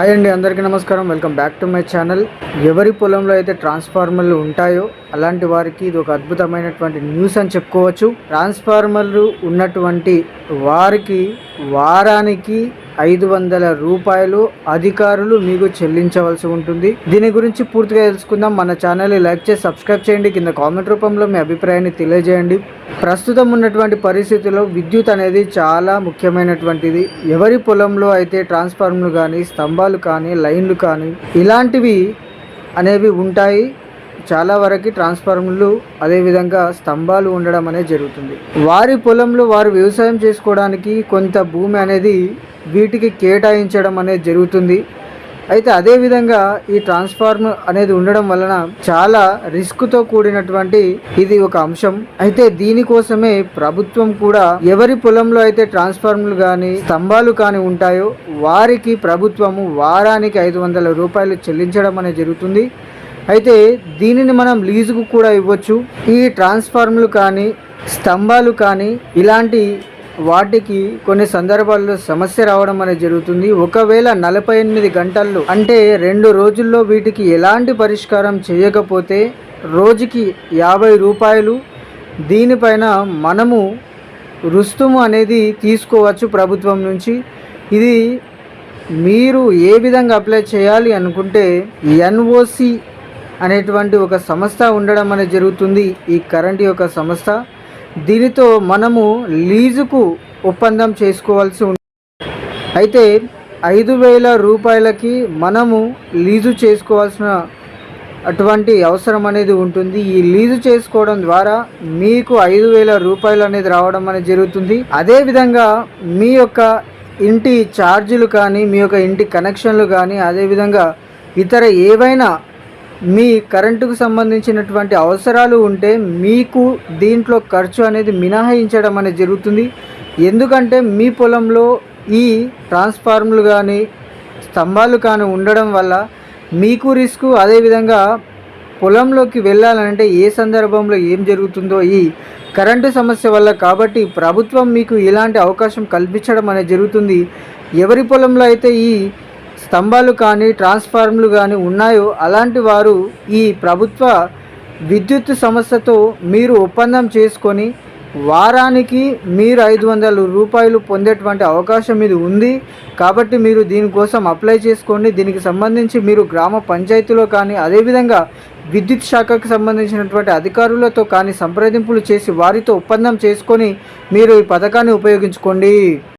Hi అండి అందరికీ నమస్కారం. Welcome back to my channel. ఎవరి పొలంలో అయితే ట్రాన్స్ఫార్మర్లు ఉంటాయో అలాంటి వారికి ఇది ఒక అద్భుతమైనటువంటి న్యూస్ అని చెప్పుకోవచ్చు. ట్రాన్స్ఫార్మర్లు ఉన్నటువంటి వారికి వారానికి ఐదు వందల రూపాయలు అధికారులు మీకు చెల్లించవలసి ఉంటుంది. దీని గురించి పూర్తిగా తెలుసుకుందాం. మన ఛానల్ లైక్ చేసి సబ్స్క్రైబ్ చేయండి. కింద కామెంట్ రూపంలో మీ అభిప్రాయాన్ని తెలియజేయండి. ప్రస్తుతం ఉన్నటువంటి పరిస్థితుల్లో విద్యుత్ అనేది చాలా ముఖ్యమైనటువంటిది. ఎవరి పొలంలో అయితే ట్రాన్స్ఫార్మర్లు కానీ స్తంభాలు కానీ లైన్లు కానీ ఇలాంటివి అనేవి ఉంటాయి చాలా వరకు ట్రాన్స్ఫార్మర్లు అదేవిధంగా స్తంభాలు ఉండడం అనేది జరుగుతుంది. వారి పొలంలో వారు వ్యవసాయం చేసుకోవడానికి కొంత భూమి అనేది వీటికి కేటాయించడం అనేది జరుగుతుంది. అయితే అదేవిధంగా ఈ ట్రాన్స్ఫార్మర్ అనేది ఉండడం వలన చాలా రిస్క్తో కూడినటువంటి ఇది ఒక అంశం. అయితే దీనికోసమే ప్రభుత్వం కూడా ఎవరి పొలంలో అయితే ట్రాన్స్ఫార్మర్లు కానీ స్తంభాలు కానీ ఉంటాయో వారికి ప్రభుత్వము వారానికి ఐదు వందల రూపాయలు చెల్లించడం అనేది జరుగుతుంది. అయితే దీనిని మనం లీజుకు కూడా ఇవ్వచ్చు. ఈ ట్రాన్స్ఫార్మర్లు కానీ స్తంభాలు కానీ ఇలాంటి వాటికి కొన్ని సందర్భాల్లో సమస్య రావడం అనేది జరుగుతుంది. ఒకవేళ నలభై ఎనిమిది గంటల్లో అంటే రెండు రోజుల్లో వీటికి ఎలాంటి పరిష్కారం చేయకపోతే రోజుకి యాభై రూపాయలు దీనిపైన మనము రుస్తుము అనేది తీసుకోవచ్చు ప్రభుత్వం నుంచి. ఇది మీరు ఏ విధంగా అప్లై చేయాలి అనుకుంటే ఎన్ఓసి అనేటువంటి ఒక సంస్థ ఉండడం అనేది జరుగుతుంది. ఈ కరెంట్ యొక్క సంస్థ. దీనితో మనము లీజుకు ఒప్పందం చేసుకోవాల్సి ఉంటుంది అయితే ఐదు వేల రూపాయలకి మనము లీజు చేసుకోవాల్సిన అటువంటి అవసరం అనేది ఉంటుంది. ఈ లీజు చేసుకోవడం ద్వారా మీకు ఐదు వేల రూపాయలు అనేది రావడం అనేది జరుగుతుంది. అదేవిధంగా మీ యొక్క ఇంటి ఛార్జీలు కానీ మీ యొక్క ఇంటి కనెక్షన్లు కానీ అదేవిధంగా ఇతర ఏవైనా మీ కరెంటుకు సంబంధించినటువంటి అవసరాలు ఉంటే మీకు దీంట్లో ఖర్చు అనేది మినహాయించడం అనేది జరుగుతుంది. ఎందుకంటే మీ పొలంలో ఈ ట్రాన్స్ఫార్మర్లు కానీ స్తంభాలు కానీ ఉండడం వల్ల మీకు రిస్క్. అదేవిధంగా పొలంలోకి వెళ్ళాలంటే ఏ సందర్భంలో ఏం జరుగుతుందో ఈ కరెంటు సమస్య వల్ల కాబట్టి ప్రభుత్వం మీకు ఇలాంటి అవకాశం కల్పించడం అనేది జరుగుతుంది. ఎవరి పొలంలో అయితే ఈ స్తంభాలు కానీ ట్రాన్స్ఫార్మర్లు కానీ ఉన్నాయో అలాంటి వారు ఈ ప్రభుత్వ విద్యుత్ సంస్థతో మీరు ఒప్పందం చేసుకొని వారానికి మీరు ఐదు వందల రూపాయలు పొందేటువంటి అవకాశం ఇది ఉంది. కాబట్టి మీరు దీనికోసం అప్లై చేసుకోండి. దీనికి సంబంధించి మీరు గ్రామ పంచాయతీలో కానీ అదేవిధంగా విద్యుత్ శాఖకు సంబంధించినటువంటి అధికారులతో కానీ సంప్రదింపులు చేసి వారితో ఒప్పందం చేసుకొని మీరు ఈ పథకాన్ని ఉపయోగించుకోండి.